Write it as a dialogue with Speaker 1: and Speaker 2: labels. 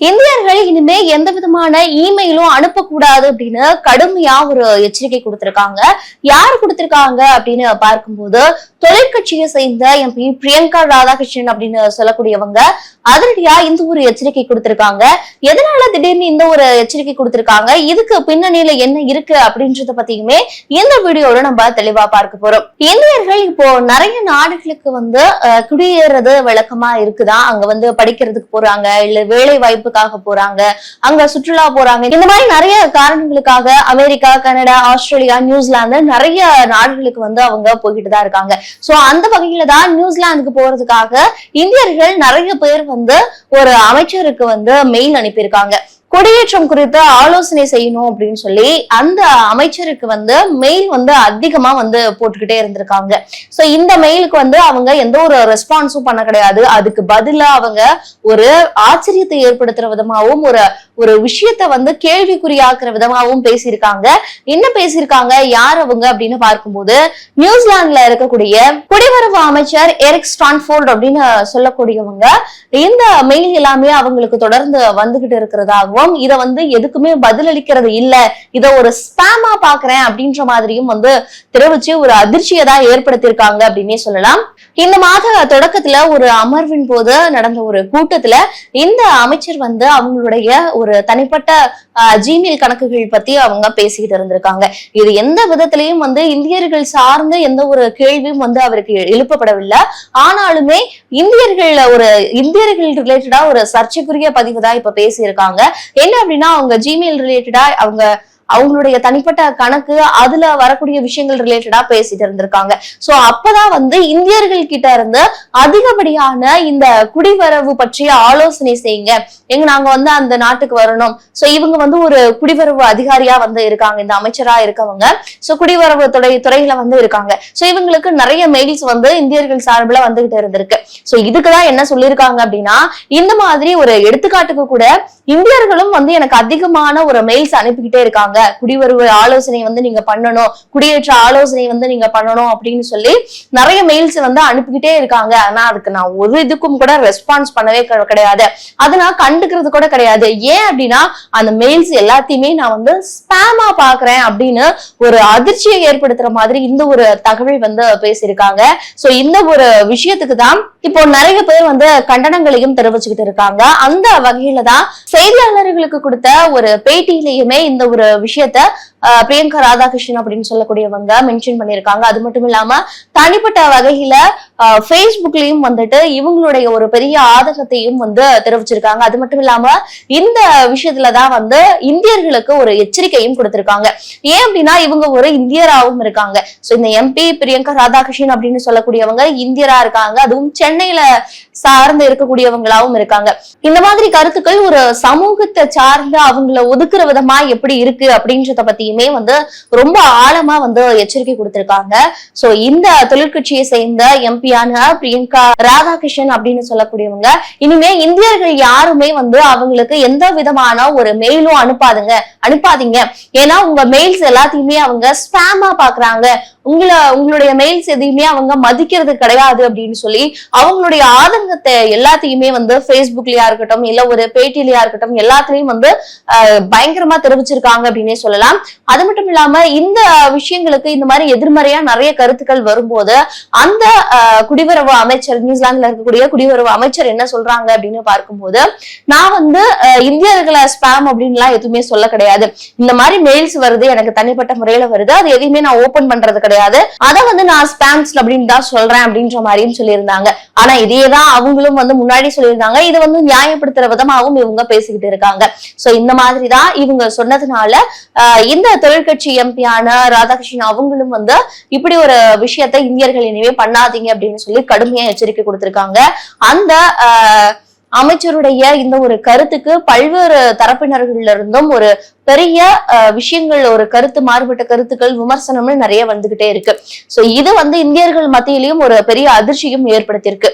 Speaker 1: Indian இந்தியர்கள் இனிமே எந்த விதமான இமெயிலும் அனுப்பக்கூடாது அப்படின்னு கடுமையா ஒரு எச்சரிக்கை கொடுத்திருக்காங்க. யார் கொடுத்திருக்காங்க அப்படின்னு பார்க்கும்போது தொழிற்கட்சியை சேர்ந்த எம்பி பிரியங்கா ராதாகிருஷ்ணன் அப்படின்னு சொல்லக்கூடியவங்க அதிரடியா இந்த ஒரு எச்சரிக்கை கொடுத்திருக்காங்க. எதனால திடீர்னு இந்த ஒரு எச்சரிக்கை கொடுத்திருக்காங்க? இதுக்கு பின்னணியில என்ன இருக்கு அப்படின்றத பத்தியுமே இந்த வீடியோல நம்ம தெளிவா பார்க்க போறோம். இந்தியர்கள் இப்போ நிறைய நாடுகளுக்கு வந்து குடியேறது விளக்கமா இருக்குதான் அங்க வந்து படிக்கிறதுக்கு போறாங்க இல்ல வேலை வாய்ப்புக்காக போறாங்க அங்க சுற்றுலா போறாங்க. இந்த மாதிரி நிறைய காரணங்களுக்காக அமெரிக்கா கனடா ஆஸ்திரேலியா நியூசிலாந்து நிறைய நாடுகளுக்கு வந்து அவங்க போய்கிட்டு தான் இருக்காங்க. சோ அந்த வகையில தான் நியூசிலாந்துக்கு போறதுக்காக இந்தியர்கள் நிறைய பேர் வந்து ஒரு அமைச்சருக்கு வந்து மெயில் அனுப்பியிருக்காங்க. குடியேற்றம் குறித்து ஆலோசனை செய்யணும் அப்படின்னு சொல்லி அந்த அமைச்சருக்கு வந்து மெயில் வந்து அதிகமா வந்து போட்டுக்கிட்டே இருந்திருக்காங்க. சோ இந்த மெயிலுக்கு வந்து அவங்க எந்த ஒரு ரெஸ்பான்ஸும் பண்ண கிடையாது. அதுக்கு பதிலா அவங்க ஒரு ஆச்சரியத்தை ஏற்படுத்துற விதமாகவும் ஒரு ஒரு விஷயத்த வந்து கேள்விக்குறியாக்குற விதமாகவும் பேசியிருக்காங்க. என்ன பேசியிருக்காங்க? யார் அவங்க? அப்படின்னு பார்க்கும்போது நியூசிலாந்துல இருக்கக்கூடிய குடிவரவு அமைச்சர் எரிக் ஸ்டான்ஃபோர்ட் அப்படின்னு சொல்லக்கூடியவங்க இந்த மெயில் எல்லாமே அவங்களுக்கு தொடர்ந்து வந்துகிட்டு இருக்கிறதாகவும் இத வந்து எதுக்குமே பதிலளிக்கிறது இல்ல. இத ஒரு ஸ்பேமா பாக்குறேன் அப்படின்ற மாதிரியும் வந்து தெரிவிச்சு ஒரு அதிர்ச்சியை தான் ஏற்படுத்தியிருக்காங்க அப்படின்னே சொல்லலாம். இந்த மாத தொடக்கத்துல ஒரு அமர்வின் போது நடந்த ஒரு கூட்டத்துல இந்த அமைச்சர் வந்து அவங்களுடைய ஒரு தனிப்பட்ட ஜிமெயில் கணக்குகள் பத்தி அவங்க பேசிக்கிட்டு இருந்திருக்காங்க. இது எந்த விதத்திலையும் வந்து இந்தியர்கள் சார்ந்த எந்த ஒரு கேள்வியும் வந்து அவருக்கு எழுப்பப்படவில்லை. ஆனாலுமே இந்தியர்கள் ஒரு இந்தியர்கள் ரிலேட்டடா ஒரு சர்ச்சைக்குரிய பதிவு தான் இப்ப பேசியிருக்காங்க. என்ன அப்படின்னா அவங்க ஜிமெயில் ரிலேட்டடா அவங்க அவங்களுடைய தனிப்பட்ட கணக்கு அதுல வரக்கூடிய விஷயங்கள் ரிலேட்டடா பேசிட்டு இருந்திருக்காங்க. சோ அப்பதான் வந்து இந்தியர்கள் கிட்ட இருந்து அதிகப்படியான இந்த குடிவரவு பற்றிய ஆலோசனை செய்யுங்க. எங்க நாங்க வந்து அந்த நாட்டுக்கு வரணும். சோ இவங்க வந்து ஒரு குடிவரவு அதிகாரியா வந்து இருக்காங்க. இந்த அமைச்சரா இருக்கவங்க. சோ குடிவரவு துறை துறையில வந்து இருக்காங்க. சோ இவங்களுக்கு நிறைய மெயில்ஸ் வந்து இந்தியர்கள் சார்பில் வந்துகிட்டு இருந்திருக்கு. சோ இதுக்குதான் என்ன சொல்லியிருக்காங்க அப்படின்னா இந்த மாதிரி ஒரு எடுத்துக்காட்டுக்கு கூட இந்தியர்களும் வந்து எனக்கு அதிகமான ஒரு மெயில்ஸ் அனுப்பிக்கிட்டே இருக்காங்க. குடிவரவு ஆலோசனை வந்து நீங்க பண்ணணும். குடியேற்ற ஆலோசனை வந்து நீங்க பண்ணணும் அப்படின்னு சொல்லி நிறைய மெயில்ஸ் வந்து அனுப்பிக்கிட்டே இருக்காங்க. ஆனா அதுக்கு நான் ஒரு இதுக்கும் கூட ரெஸ்பான்ஸ் பண்ணவே கிடையாது. அது நான் கண்டுக்கிறது கூட கிடையாது. ஏன் அப்படின்னா அந்த மெயில்ஸ் எல்லாத்தையுமே நான் வந்து ஸ்பேமா பாக்குறேன் அப்படின்னு ஒரு அதிர்ச்சியை ஏற்படுத்துற மாதிரி இந்த ஒரு தகவல் வந்து பேசியிருக்காங்க. சோ இந்த ஒரு விஷயத்துக்கு தான் இப்போ நிறைய பேர் வந்து கண்டனங்களையும் தெரிவிச்சுக்கிட்டு இருக்காங்க. அந்த வகையில தான் செய்தியாளர்களுக்கு கொடுத்த ஒரு பேட்டியிலையுமே இந்த ஒரு விஷயத்த பிரியங்கா ராதாகிருஷ்ணன் அப்படின்னு சொல்லக்கூடியவங்க மென்ஷன் பண்ணியிருக்காங்க. அது மட்டும் இல்லாம தனிப்பட்ட வகையில பேஸ்புக்லயும் வந்துட்டு இவங்களுடைய ஒரு பெரிய ஆதங்கத்தையும் வந்து தெரிவிச்சிருக்காங்க. அது மட்டும் இல்லாம இந்த விஷயத்துலதான் வந்து இந்தியர்களுக்கு ஒரு எச்சரிக்கையும் கொடுத்திருக்காங்க. ஏன் அப்படின்னா இவங்க ஒரு இந்தியராகவும் இருக்காங்க. சோ இந்த எம்பி பிரியங்கா ராதாகிருஷ்ணன் அப்படின்னு சொல்லக்கூடியவங்க இந்தியரா இருக்காங்க. அதுவும் சென்னையில சார்ந்து இருக்கக்கூடியவங்களாவும் இருக்காங்க. இந்த மாதிரி கருத்துக்கள் ஒரு சமூகத்தை சார்ந்து அவங்கள ஒதுக்குற விதமா எப்படி இருக்கு அப்படின்றத பத்தியும் வந்து ரொம்ப ஆழமா வந்து எச்சரிக்கை கொடுத்திருக்காங்க. சோ இந்த தொழிற்கட்சியை சேர்ந்த எம்பியான பிரியங்கா ராதாகிருஷ்ணன் அப்படின்னு சொல்லக்கூடியவங்க இனிமே இந்தியர்கள் யாருமே வந்து அவங்களுக்கு எந்த விதமான ஒரு மெயிலும் அனுப்பாதுங்க அனுப்பாதீங்க. ஏன்னா உங்க மெயில்ஸ் எல்லாத்தையுமே அவங்க ஸ்பேமா பாக்குறாங்க. உங்களை உங்களுடைய மெயில்ஸ் எதையுமே அவங்க மதிக்கிறது கிடையாது அப்படின்னு சொல்லி அவங்களுடைய ஆதங்கத்தை எல்லாத்தையுமே வந்து ஃபேஸ்புக்லயா இருக்கட்டும் இல்ல ஒரு பேட்டிலயா இருக்கட்டும் எல்லாத்துலயும் வந்து பயங்கரமா தெரிவிச்சிருக்காங்க அப்படின்னே சொல்லலாம். அது மட்டும் இல்லாம இந்த விஷயங்களுக்கு இந்த மாதிரி எதிர்மறையா நிறைய கருத்துக்கள் வரும்போது அந்த குடிவரவு அமைச்சர் நியூசிலாந்துல இருக்கக்கூடிய குடிவரவு அமைச்சர் என்ன சொல்றாங்க அப்படின்னு பார்க்கும்போது நான் வந்து இந்தியர்களை ஸ்பேம் அப்படின்லாம் எதுவுமே சொல்ல கிடையாது. இந்த மாதிரி மெயில்ஸ் வருது எனக்கு தனிப்பட்ட முறையில வருது அது எதையுமே நான் ஓபன் பண்றது கிடையாது. அதை வந்து நான் ஸ்பேம்ஸ் அப்படின்னு தான் சொல்றேன் அப்படின்ற மாதிரியும் சொல்லியிருந்தாங்க. ஆனா இதேதான் அவங்களும் வந்து முன்னாடி சொல்லியிருந்தாங்க. இது வந்து நியாயப்படுத்துற விதமாகவும் இவங்க பேசிக்கிட்டு இருக்காங்க. சோ இந்த மாதிரி தான் இவங்க சொன்னதுனால இந்த தொழிற்கட்சி எம்பியான ராதாகிருஷ்ணன் அவங்களும் வந்து இப்படி ஒரு விஷயத்தை இந்தியர்கள் இனிமே பண்ணாதீங்க அப்படின்னு சொல்லி கடுமையா எச்சரிக்கை கொடுத்திருக்காங்க. அந்த ஆஹ், அமைச்சருடைய இந்த ஒரு கருத்துக்கு பல்வேறு தரப்பினர்கள் இருந்தும் ஒரு பெரிய அஹ், விஷயங்கள் ஒரு கருத்து மாறுபட்ட கருத்துக்கள் விமர்சனம்னு நிறைய வந்துகிட்டே இருக்கு. சோ இது வந்து இந்தியர்கள் மத்தியிலையும் ஒரு பெரிய அதிர்ச்சியும் ஏற்படுத்தியிருக்கு.